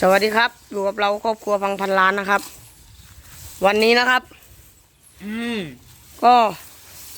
สวัสดีครับ อยู่กับเราครอบครัวพังพันล้านนะครับ วันนี้นะครับ อืม ก็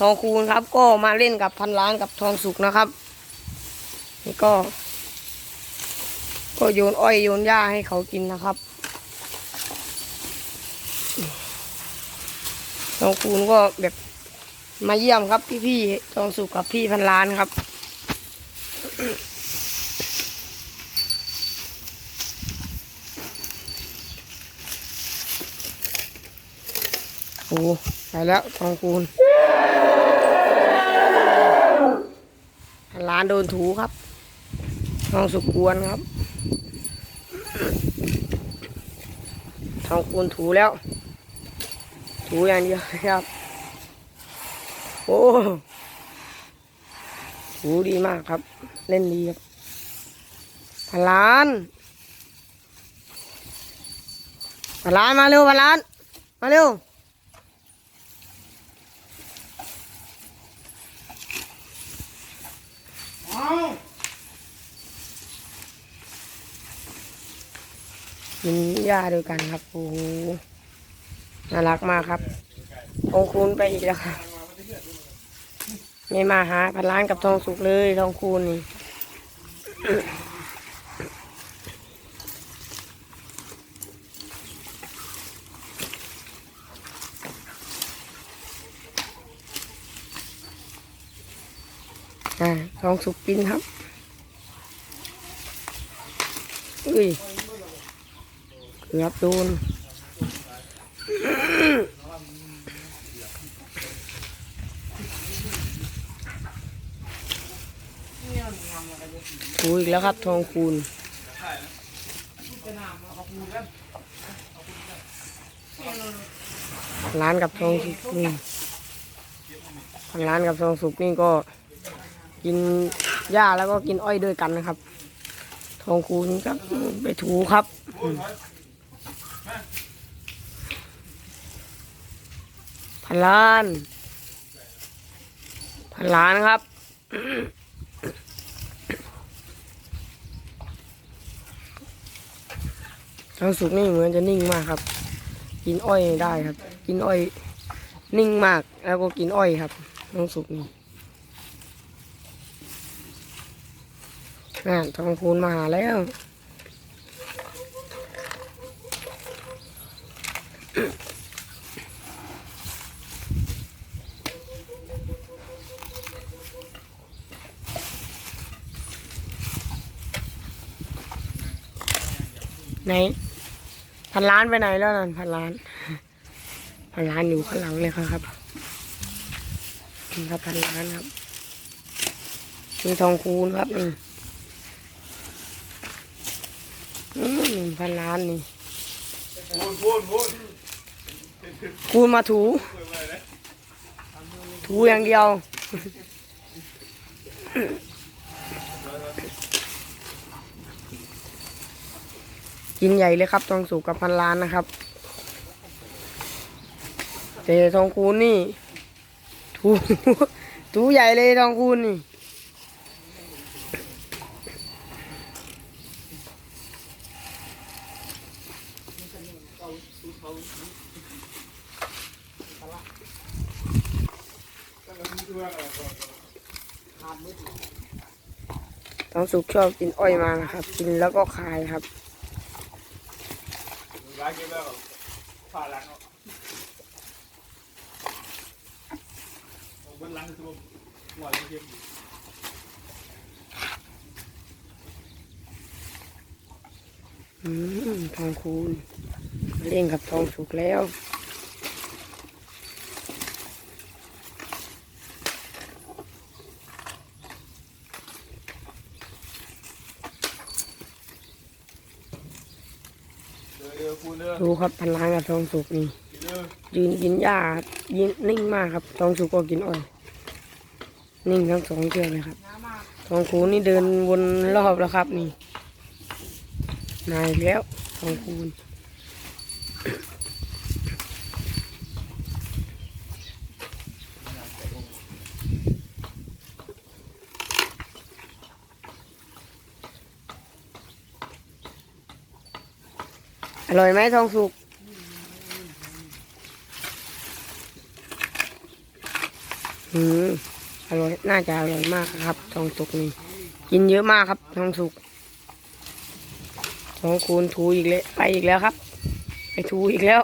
ทองคูณครับ ก็มาเล่นกับพันล้านกับทองสุกนะครับ นี่ก็ ก็โยนอ้อยโยนหญ้าให้เขากินนะครับทองคูณก็แบบมาเยี่ยมครับพี่ๆทองสุกกับพี่พันล้านครับ โอ้ไปแล้วทองคูณร้านโดนถูครับทองสุกวนครับทองคูณถูแล้ว ถูอย่างเดียวครับ โอ้ถูดีมากครับ เล่นดีครับพันล้านพันล้านมาเร็วพันล้าน มาเร็ว เอา กินหญ้าด้วยกันครับ โอ้โห น่ารักมากครับทองคูณไปอีกแล้วครับไม่มาหาพันล้านกับทองสุกเลยทองคูณนี่ ทองสุกกินครับ อุ้ยเกือบโดนถูอีกแล้วครับทองคูณร้านกับทองสุกนี่ร้านกับทองสุกนี่ก็ กินหญ้าแล้วก็กินอ้อยด้วยกันนะครับ ทองคูณครับไปถูครับพันล้านพันล้านครับทางสุกนี่เหมือนจะนิ่งมากครับ กินอ้อยได้ครับ กินอ้อยนิ่งมากแล้วก็กินอ้อยครับทางสุกนี่ น่ะทองคูณมาหาแล้ว ไหน พันล้านไปไหนแล้วนั่นพันล้าน พันล้านอยู่ข้างหลังเลยครับนี่ครับพันล้านครับมีทองคูณครับนี่ อืมหนึ่ง พันล้านนี่พูดพูดพูดคูณมาถู ถูอย่างเดียว กินใหญ่เลยครับทองสุกกับพันล้านนะครับ แต่ทองคูณนี่ ถู ถูใหญ่เลยทองคูณนี่ ทองสุกชอบกินอ้อยมากนะครับ กินแล้วก็คายครับร้านเก็บแล้วผ่าหลังเอาเอาบนหลังคือหวานเก็บอืมทองคูณเล่นกับทองสุกแล้ว เด้อเด้อพูดเด้อ ดู ครับพันล้านกับทองสุกนี่ยืนกินหญ้ายืนนิ่งมากครับ ทองสุกก็กินอ้อย นิ่งทั้งสองเชือกเลยครับ ทองคูนี่เดินวนรอบแล้วครับนี่นายแล้วทองคูน อร่อยไหมทองสุก อืม อร่อย น่าจะอร่อยมากครับ ทองสุกนี่ กินเยอะมากครับ ทองสุก ทองคูณถูอีกแล้ว ไปอีกแล้วครับ ไปถูอีกแล้ว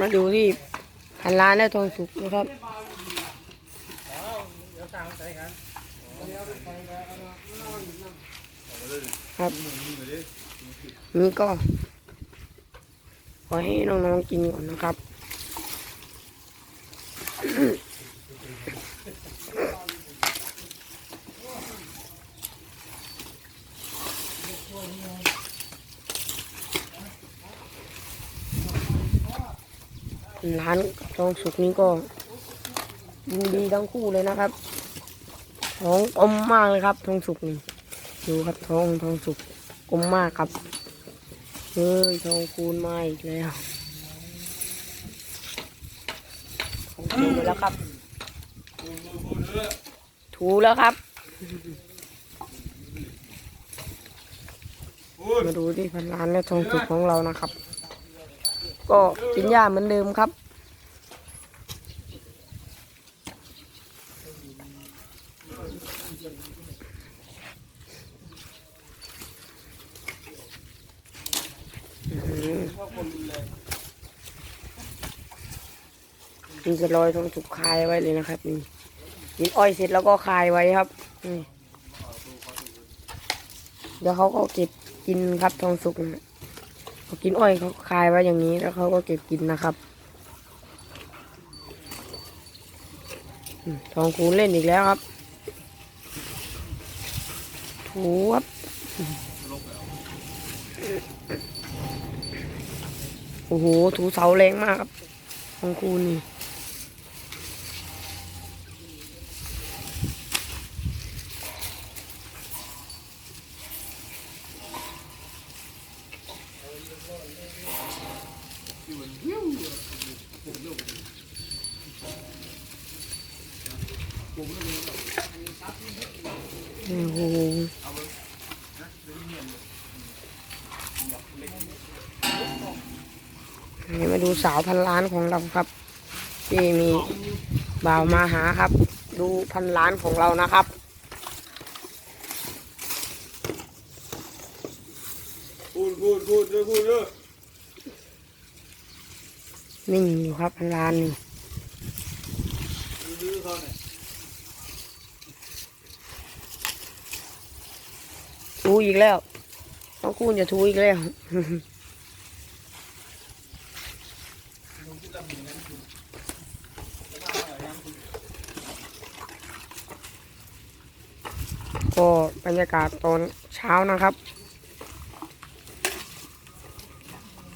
มาดูที่พันล้านได้ทองสุกนะครับครับนี่ก็ขอให้น้องๆกินก่อนนะครับ ร้านทองสุกนี้ก็ดูดีทั้งคู่เลยนะครับท้องกลมมากเลยครับทองสุกนี่ดูครับท้องทองสุกกลมมากครับเฮ้ยทองคูณมาอีกแล้วทองคูณแล้วครับ ถูแล้วครับ มาดูที่พันล้านและทองสุกของเรานะครับ ก็กินหญ้าเหมือนเดิมครับนี่จะลอยทองสุกคายไว้เลยนะครับนี่กินอ้อยเสร็จแล้วก็คายไว้ครับนี่เดี๋ยวเขาก็เก็บกินครับทองสุกนะ เขากินอ้อยเขาคายไว้อย่างนี้แล้วเขาก็เก็บกินนะครับทองคูณเล่นอีกแล้วครับถูครับโอ้โหถูเสาแรงมากครับทองคูณนี่โอ้โห นี่มาดูสาวพันล้านของเราครับ ที่มีบ่าวมาหาครับ ดูพันล้านของเรานะครับพูดพูดพูดเด้อพูดเด้อนิ่งอยู่ครับพันล้านนี่ดื้อเขาเนี่ยทูอีกแล้ว น้องคูณจะทูอีกแล้วก็บรรยากาศตอนเช้านะครับ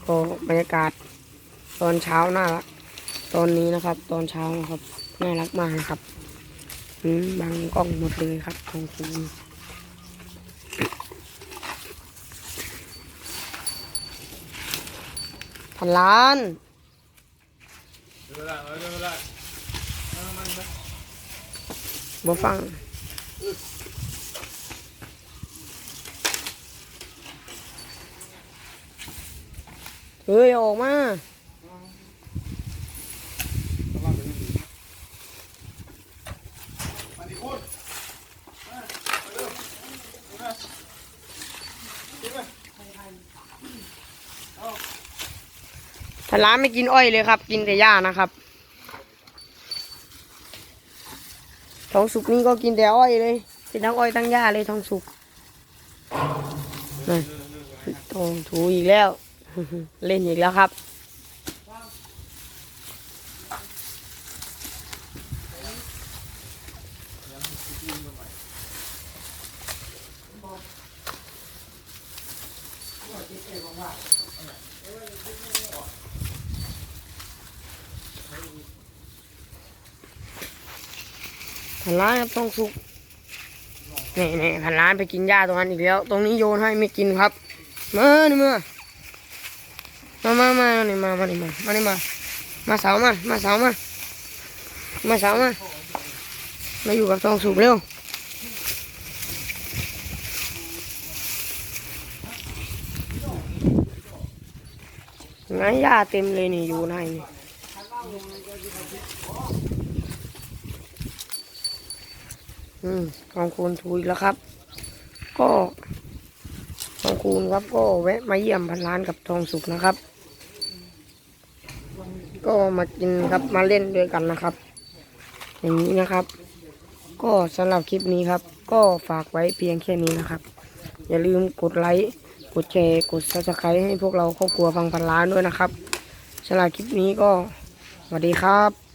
ก็บรรยากาศตอนเช้าน่ารักตอนนี้นะครับ ตอนเช้านะครับน่ารักมากนะครับบางกล้องหมดเลยครับของคุณ พันล้านเดี๋ยวเวลาเดี๋ยวเวลาเอามันนะบ่ฟังเฮ้ย ออกมามา ลาร้านไม่กินอ้อยเลยครับ กินแต่หญ้านะครับทองสุกนี่ก็กินแต่อ้อยเลยกินทั้งอ้อยทั้งหญ้าเลยทองสุกนั่นทองถูอีกแล้ว เล่นอีกแล้วครับ พันล้านครับต้องสุกนี่นี่พันล้านไปกินหญ้าตรงนั้นอีกแล้ว ตรงนี้โยนให้ไม่กินครับมานี่มามามามานี่มามานี่มามานี่มา มาสามา มาสามา มาสามา มาอยู่กับทองสุกเร็วไงหญ้าเต็มเลยนี่อยู่ในนี่ อืมทองคูณถูอีกแล้วครับ ก็ทองคูณครับก็แวะมาเยี่ยมพันล้านกับทองสุกนะครับ ก็มากินครับมาเล่นด้วยกันนะครับ อย่างนี้นะครับ ก็สำหรับคลิปนี้ครับ ก็ฝากไว้เพียงแค่นี้นะครับ อย่าลืมกดไลค์กดแชร์กดซับสไครต์ให้พวกเราครอบครัวฟังพันล้านด้วยนะครับสำหรับคลิปนี้ก็สวัสดีครับ